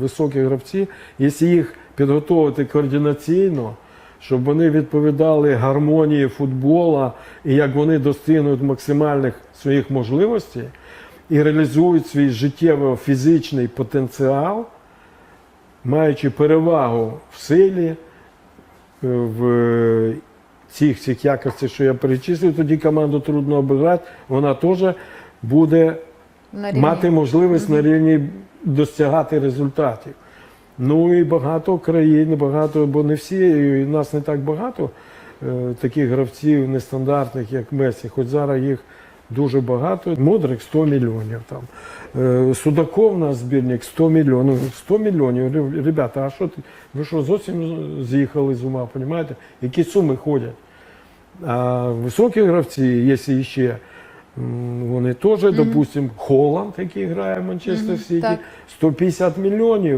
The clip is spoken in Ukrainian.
Високі гравці, якщо їх підготувати координаційно, щоб вони відповідали гармонії футбола і як вони достигнуть максимальних своїх можливостей і реалізують свій життєво-фізичний потенціал, маючи перевагу в силі, е, в цих цих якостях, що я перечислив, тоді команду трудно обирати, вона теж буде мати можливість на рівні досягати результатів. Ну і багато країн, багато, бо не всі, і нас не так багато е, таких гравців нестандартних, як Месі, хоч зараз їх дуже багато. Мудрик 100 мільйонів там. Е, Судаков на збірник 100 мільйонів. 100 мільйонів. Ребята, а що ти? Ви що зовсім з'їхали з ума, розумієте? Які суми ходять? А високі гравці, якщо ще, вони теж, допустимо, Холланд, який грає в Манчестер Сіті, так. 150 мільйонів.